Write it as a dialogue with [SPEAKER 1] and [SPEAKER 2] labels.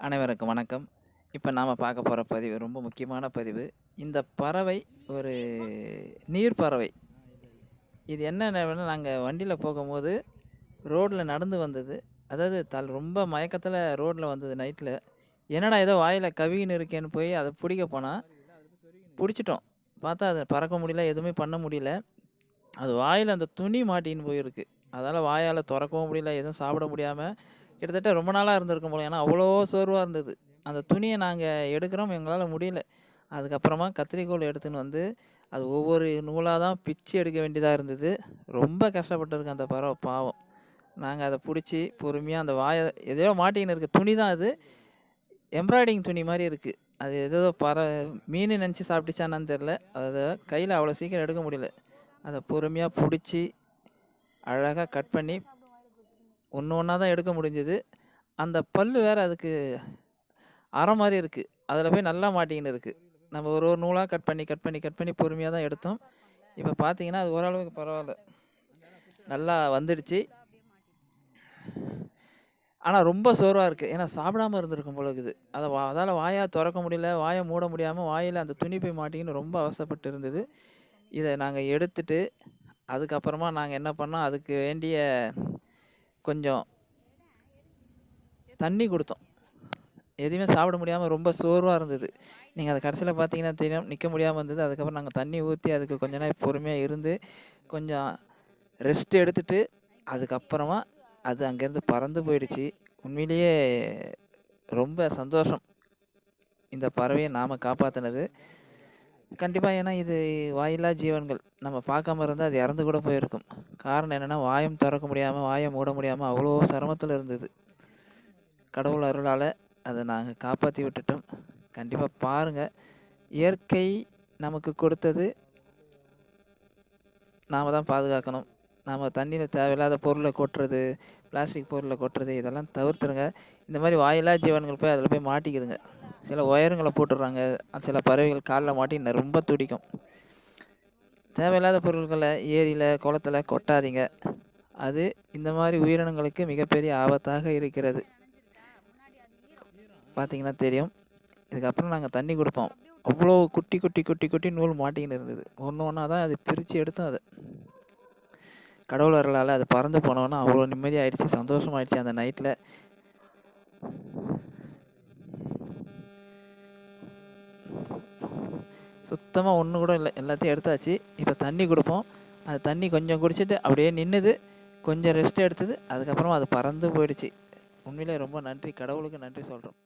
[SPEAKER 1] அனைவருக்கும் வணக்கம். இப்போ நாம் பார்க்க போகிற பதிவு ரொம்ப முக்கியமான பதிவு. இந்த பறவை ஒரு நீர் பறவை. இது என்னென்ன நாங்கள் வண்டியில் போகும்போது ரோட்டில் நடந்து வந்தது. அதாவது தல் ரொம்ப மயக்கத்தில் ரோட்டில் வந்தது நைட்டில் என்னடா ஏதோ வாயில் கவின்னு இருக்கேன்னு போய் அதை பிடிக்க போனால் பிடிச்சிட்டோம். பார்த்தா அதை பறக்க முடியல எதுவுமே பண்ண முடியல. அது வாயில் அந்த துணி மாட்டின்னு போயிருக்கு. அதால் வாயால் திறக்கவும் முடியல எதுவும் சாப்பிட முடியாமல் கிட்டத்தட்ட ரொம்ப நாளாக இருந்திருக்கும் போல. ஏன்னா அவ்வளோ சோர்வாக இருந்தது. அந்த துணியை நாங்கள் எடுக்கிறோம். எங்களால் முடியல. அதுக்கப்புறமா கத்திரிக்கோல் எடுத்துன்னு வந்து அது ஒவ்வொரு நூலாக தான் பிச்சு எடுக்க வேண்டியதாக இருந்தது. ரொம்ப கஷ்டப்பட்டிருக்கு அந்த பறவை பாவம். நாங்கள் அதை பிடிச்சி பொறுமையாக அந்த வாயை எதையோ மாட்டிக்கின்னு இருக்க துணி தான் அது. எம்ப்ராய்டிங் துணி மாதிரி இருக்குது அது ஏதோ பற மீன் நினச்சி சாப்பிட்டுச்சானான்னு தெரில அதை கையில் அவ்வளோ சீக்கிரம் எடுக்க முடியல. அதை பொறுமையாக பிடிச்சி அழகாக கட் பண்ணி ஒன்று ஒன்றா தான் எடுக்க முடிஞ்சது. அந்த பல் வேறு அதுக்கு அரை மாதிரி இருக்குது அதில் போய் நல்லா மாட்டிக்கின்னு இருக்குது நம்ம ஒரு ஒரு நூலாக கட் பண்ணி கட் பண்ணி கட் பண்ணி பொறுமையாக தான் எடுத்தோம். இப்போ பார்த்தீங்கன்னா அது ஓரளவுக்கு பரவாயில்ல. நல்லா வந்துடுச்சு. ஆனால் ரொம்ப சோர்வாக இருக்குது ஏன்னா சாப்பிடாம இருந்திருக்கும் போல இருக்குது. அதை வா அதால் வாயாக திறக்க முடியல வாயை மூட முடியாமல் வாயில் அந்த துணி போய் மாட்டிக்கின்னு ரொம்ப அவசப்பட்டு இருந்தது. இதை நாங்கள் எடுத்துட்டு அதுக்கப்புறமா நாங்கள் என்ன பண்ணோம் அதுக்கு வேண்டிய கொஞ்சம் தண்ணி கொடுத்தோம். எதுவுமே சாப்பிட முடியாமல் ரொம்ப சோர்வாக இருந்தது. நீங்கள் அதை கடைசியில் பார்த்தீங்கன்னா தெரியும் நிற்க முடியாமல் இருந்தது. அதுக்கப்புறம் நாங்கள் தண்ணி ஊற்றி அதுக்கு கொஞ்ச நேரம் பொறுமையாக இருந்து கொஞ்சம் ரெஸ்ட் எடுத்துட்டு அதுக்கப்புறமா அது அங்கேருந்து பறந்து போயிடுச்சு. உண்மையிலேயே ரொம்ப சந்தோஷம். இந்த பறவையை நாம் காப்பாற்றினது கண்டிப்பாக ஏன்னா இது வாயில்லா ஜீவன்கள். நம்ம பார்க்காம இருந்தால் அது இறந்து கூட போயிருக்கும். காரணம் என்னென்னா வாயம் திறக்க முடியாமல் வாயை மூட முடியாமல் அவ்வளோ சிரமத்தில் இருந்தது. கடவுள் அருளால் அதை நாங்கள் காப்பாற்றி விட்டுட்டோம். கண்டிப்பாக பாருங்கள் இயற்கை நமக்கு கொடுத்தது நாம் தான் பாதுகாக்கணும். நாம் தண்ணியில் தேவையில்லாத பொருளை கொட்டுறது பிளாஸ்டிக் பொருளை கொட்டுறது இதெல்லாம் தவிர்த்துருங்க. இந்த மாதிரி வாயில்லா ஜீவன்கள் போய் அதில் போய் மாட்டிக்குதுங்க. சில ஒயருங்களை போட்டுடுறாங்க. சில பறவைகள் காலில் மாட்டி ரொம்ப துடிக்கும். தேவையில்லாத பொருட்களை ஏரியில் குளத்துல கொட்டாதீங்க. அது இந்த மாதிரி உயிரினங்களுக்கு மிகப்பெரிய ஆபத்தாக இருக்கிறது. பார்த்தீங்கன்னா தெரியும். இதுக்கப்புறம் நாங்கள் தண்ணி கொடுப்போம். அவ்வளோ குட்டி குட்டி குட்டி குட்டி நூல் மாட்டிக்கின்னு இருந்தது. ஒன்று ஒன்றா தான் அது பிரித்து எடுத்தோம் அது. கடவுள் வரலால் அது பறந்து போனோன்னா அவ்வளோ நிம்மதியாகிடுச்சு சந்தோஷமாயிடுச்சு அந்த நைட்டில் சுத்தமாக ஒன்று கூட இல்லை எல்லாத்தையும் எடுத்தாச்சு. இப்போ தண்ணி கொடுப்போம். அது தண்ணி கொஞ்சம் குடிச்சிட்டு அப்படியே நின்றுது கொஞ்சம் ரெஸ்ட் எடுத்தது. அதுக்கப்புறமா அது பறந்து போயிடுச்சு. உண்மையிலே ரொம்ப நன்றி. கடவுளுக்கு நன்றி சொல்கிறோம்